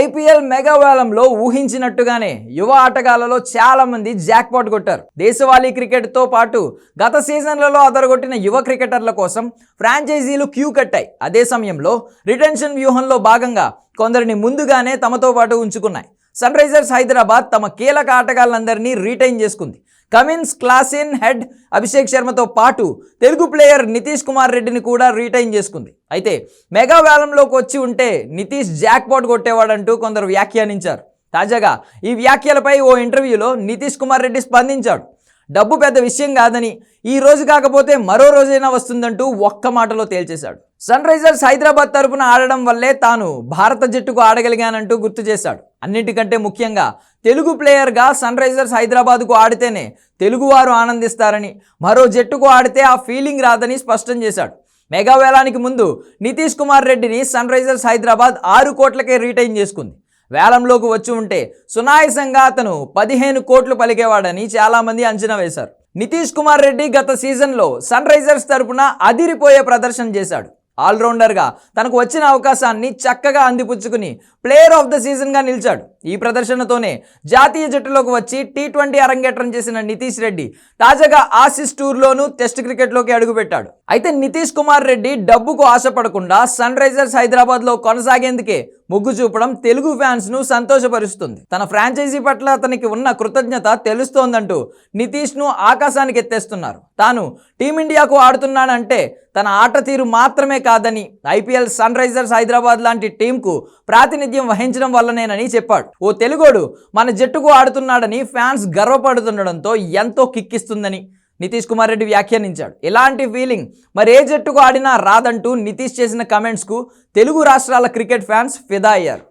IPL మెగావేలంలో ఊహించినట్టుగానే యువ ఆటగాళ్ళలో చాలా మంది జాక్పాట్ కొట్టారు. దేశవాళీ క్రికెట్తో పాటు గత సీజన్లలో అదరగొట్టిన యువ క్రికెటర్ల కోసం ఫ్రాంచైజీలు క్యూ కట్టాయి. అదే సమయంలో రిటెన్షన్ వ్యూహంలో భాగంగా కొందరిని ముందుగానే తమతో పాటు ఉంచుకున్నాయి. సన్ రైజర్స్ హైదరాబాద్ తమ కీలక ఆటగాళ్ళందరినీ రీటైన్ చేసుకుంది. కమిన్స్ క్లాసిన్ హెడ్ అభిషేక్ శర్మతో పాటు తెలుగు ప్లేయర్ నితీష్ కుమార్ రెడ్డిని కూడా రీటైన్ చేసుకుంది. అయితే మెగా వేలంలోకి వచ్చి ఉంటే నితీష్ జాక్పాట్ కొట్టేవాడంటూ కొందరు వ్యాఖ్యానించారు. తాజాగా ఈ వ్యాఖ్యలపై ఓ ఇంటర్వ్యూలో నితీష్ కుమార్ రెడ్డి స్పందించాడు. డబ్బు పెద్ద విషయం కాదని ఈ రోజు కాకపోతే మరో రోజైనా వస్తుందంటూ ఒక్క మాటలో తేల్చేశాడు. సన్ రైజర్స్ హైదరాబాద్ తరపున ఆడడం వల్లే తాను భారత జట్టుకు ఆడగలిగానంటూ గుర్తు చేశాడు. అన్నిటికంటే ముఖ్యంగా తెలుగు ప్లేయర్గా సన్ రైజర్స్ హైదరాబాద్కు ఆడితేనే తెలుగువారు ఆనందిస్తారని మరో జట్టుకు ఆడితే ఆ ఫీలింగ్ రాదని స్పష్టం చేశాడు. మెగావేలానికి ముందు నితీష్ కుమార్ రెడ్డిని సన్ రైజర్స్ హైదరాబాద్ ఆరు కోట్లకే రీటైన్ చేసుకుంది. వేలంలోకి వచ్చి ఉంటే సునాయసంగా అతను పదిహేను కోట్లు పలికేవాడని చాలామంది అంచనా వేశారు. నితీష్ కుమార్ రెడ్డి గత సీజన్లో సన్ రైజర్స్ తరపున అదిరిపోయే ప్రదర్శన చేశాడు. ఆల్రౌండర్గా తనకు వచ్చిన అవకాశాన్ని చక్కగా అందిపుచ్చుకుని ప్లేయర్ ఆఫ్ ద సీజన్గా నిలిచాడు. ఈ ప్రదర్శనతోనే జాతీయ జట్టులోకి వచ్చి టీ ట్వంటీ అరంగేట్రం చేసిన నితీష్ రెడ్డి తాజాగా ఆసిస్ టూర్లోనూ టెస్ట్ క్రికెట్లోకి అడుగుపెట్టాడు. అయితే నితీష్ కుమార్ రెడ్డి డబ్బుకు ఆశపడకుండా సన్ రైజర్స్ హైదరాబాద్లో కొనసాగేందుకే మొగ్గు చూపడం తెలుగు ఫ్యాన్స్ను సంతోషపరుస్తుంది. తన ఫ్రాంచైజీ పట్ల అతనికి ఉన్న కృతజ్ఞత తెలుస్తోందంటూ నితీష్ను ఆకాశానికి ఎత్తేస్తున్నారు. తాను టీమిండియాకు ఆడుతున్నానంటే తన ఆట తీరు మాత్రమే కాదని ఐపీఎల్ సన్ రైజర్స్ హైదరాబాద్ లాంటి టీంకు ప్రాతినిధ్యం వహించడం వల్లనేనని చెప్పాడు. ఓ తెలుగోడు మన జట్టుకు ఆడుతున్నాడని ఫ్యాన్స్ గర్వపడుతుండడంతో ఎంతో కిక్కిస్తుందని నితీష్ కుమార్ రెడ్డి వ్యాఖ్యానించాడు. ఎలాంటి ఫీలింగ్ మరి ఏ జట్టుకు ఆడినా రాదంటూ నితీష్ చేసిన కమెంట్స్కు తెలుగు రాష్ట్రాల క్రికెట్ ఫ్యాన్స్ ఫిదా అయ్యారు.